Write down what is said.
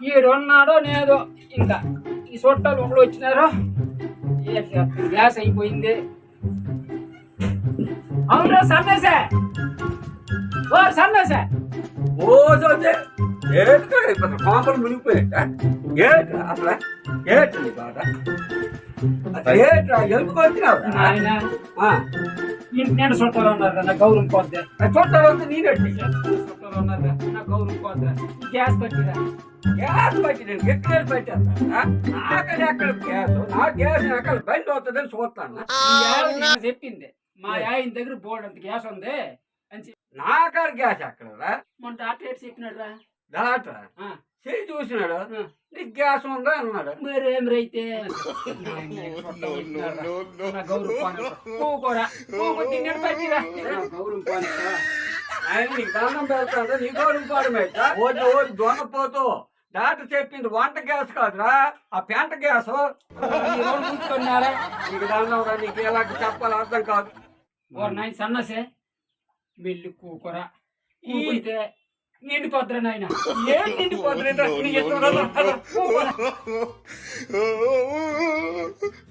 ఈడున్నాడో నేదో ఇంకా ఈ చుట్టాలు ఒకడు వచ్చినారో గ్యాస్ అయిపోయింది. అవునరా సన్నసే ఓ సన్నసే ఓ చూస్తే ఏంటి ఇప్పుడు పాపలు మునిగిపోయేట ఏంటి అసలు? ఏంటి బాధ? ఏంట్రా? ఎందుకు వచ్చినావు నేను చుట్టాలు ఉన్నారు నా గౌరవం పోద్ది. చుట్టాలు వస్తే నేనెట్టి చుట్టాలు ఉన్నారు నా గౌరవం పోద్ది గ్యాస్ పట్టిరా? గ్యాస్ పట్టి నేను ఎక్కడ పెట్టేస్తా నాకని ఎక్కడ గ్యాస్ నా గ్యాస్ ఎక్కడ బండి వస్తుందని చూస్తాను. చెప్పింది మా ఆయన దగ్గర బోర్డు అంత గ్యాస్ ఉంది అని చెప్పి నాకాడ గ్యాస్ ఎక్కడ మొన్న డాక్టర్ చెప్పినాడు రా? డాక్టర్? చూసినాడు. నీకు గ్యాస్ ఉందా అన్నాడు. మరేం రైతే గౌరవం. ఆయన నీకు దండం పెడతాడు నీ గౌరవం పాడమేట ఓడి ఓడి డాక్టర్ చెప్పింది వంట గ్యాస్ కాదురా ఆ పెంట గ్యాస్. ఉంచుకున్నారా నీకు రా నీకు ఎలా చెప్పాలో అర్థం కాదు. ఓ నాయన సన్నసే మెల్లి కూకురా. కూకుంటే నిండిపోద్దురా నాయన. ఏం నిండిపోతుంది